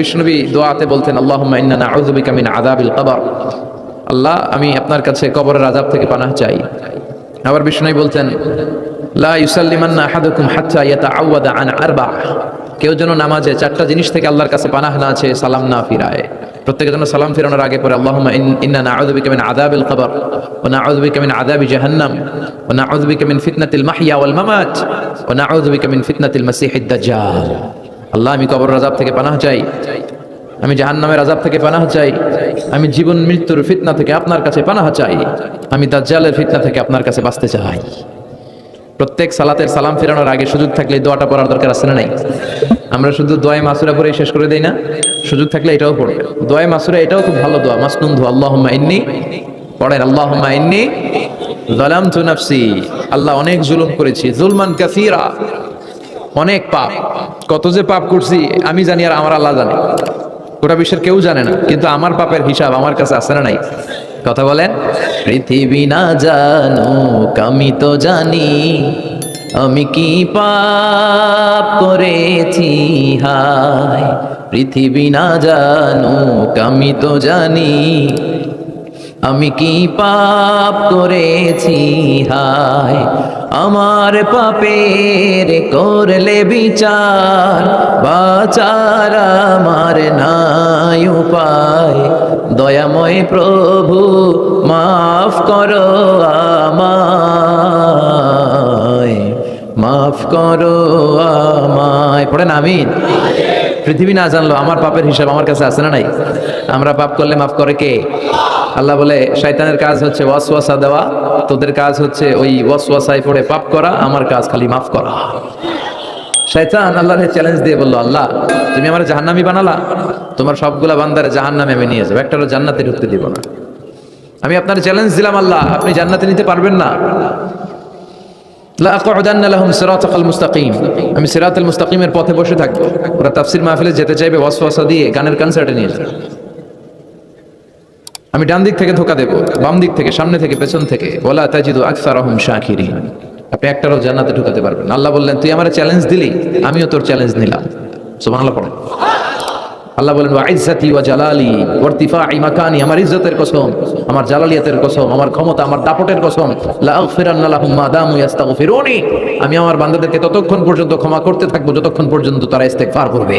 বিষ্ণুনবী দোয়াতে বলতেন, আল্লাহুম্মা ইন্না মিন আযাবিল কবর। আল্লাহ, আমি আপনার কাছে কবরের আযাব থেকে পানাহ চাই। আবার বিষ্ণুনবী বলতেন কেউ যেন নামাজে চারটা জিনিস থেকে আল্লাহর কাছে পানাহ না আছে সালাম না ফিরায়। প্রত্যেকের জন্য সালাম ফিরানোর আগে পরে দাজ্জাল। আল্লাহ, আমি কবর রাজাব থেকে পানাহ চাই। আমি জাহান্নামের আযাব থেকে পানাহ চাই। আমি জীবন, মৃত্যুর ফিতনা থেকে আপনার কাছে পানাহ চাই। আমি দাজ্জালের ফিতনা থেকে আপনার কাছে বাঁচতে চাই। প্রত্যেক সালাতের সালাম ফেরানোর আগে সুযোগ থাকলে দোয়াটা পড়ার দরকার আছে না নাই? আমরা শুধু দোয়াই মাসুরা পরে শেষ করে দেই না? সুযোগ থাকলে এটাও পড়বে দোয়াই মাসুরা এটাও খুব ভালো দোয়া। মাসনুন দোয়া আল্লাহ ইন্নি। পড়েন আল্লাহ ইন্নি। যালামতু নাফসি। আল্লাহ অনেক জুলুম করেছি। জুলমান কাসীরা। অনেক পাপ। কত যে পাপ করছি, আমি জানি আর আমার আল্লাহ জানে। গোটা বিশ্বের কেউ জানে না, কিন্তু আমার পাপের হিসাব আমার কাছে আসে না নাই। কথা বলেন? পৃথিবী না জানো আমি তো জানি, আমি কি পাপ করেছি? হায়, পৃথিবী না জানো আমি তো জানি আমি কি পাপ করেছি? হায়, আমার পাপের করলে বিচার, বাচার আমার নাই উপায়। দয়াময় প্রভু, মাফ করো আমায়। মাফ করো আমায়। পড়েন আমিন। পৃথিবী না জানলো, আমার পাপের হিসাব আমার কাছে আছে না নাই? আমরা পাপ করলে মাফ করে কে? আল্লাহ বলে, শয়তানের কাজ হচ্ছে ওয়াসওয়াসা দেওয়া, তোদের কাজ হচ্ছে ওই ওয়াসওয়াসায় পড়ে পাপ করা, আমার কাজ খালি মাফ করা। শয়তান আল্লাহর চ্যালেঞ্জ দিয়ে বলল, আল্লাহ, তুমি আমার জাহান্নামি বানালা, তোমার সবগুলা বান্দারে জাহান্নামে আমি নিয়ে যাব একটারও জান্নাতে ঢুকতে দিব না। আমি আপনার চ্যালেঞ্জ দিলাম, আল্লাহ, আপনি জান্নাতে নিতে পারবেন না। আমি সিরাতাল মুস্তাকিমের পথে বসে থাকব ওরা তাফসীর মাহফিলে যেতে চাইবে, ওয়াসওয়াসা দিয়ে গানের কনসার্টে নিয়ে যাবে। আমি ডান দিক থেকে ধোকা দেব, বাম দিক থেকে, সামনে থেকে, পেছন থেকে। ওলা তাজিদু আকসারহুম শাকিরিন। আপনি একটারও জান্নাতে ঢুকাতে পারবেন আল্লাহ বললেন, তুই আমার চ্যালেঞ্জ দিলি, আমিও তোর চ্যালেঞ্জ নিলাম। সুবহানাল্লাহ পড়েন। আল্লাহ বলেন ইজ্জাতি ওয়া জালালি ওয়া ইরতিফাই মাকানি, আমার ইজ্জতের কসম, আমার জালালিয়াতের কসম, আমার ক্ষমতা, আমার দাপটের কসম, লা লাহুম মা দামু ইস্তাগফিরুনি আমি আমার বান্দাদেরকে ততক্ষণ পর্যন্ত ক্ষমা করতে থাকব, যতক্ষণ পর্যন্ত তারা ইস্তেগফার করবে।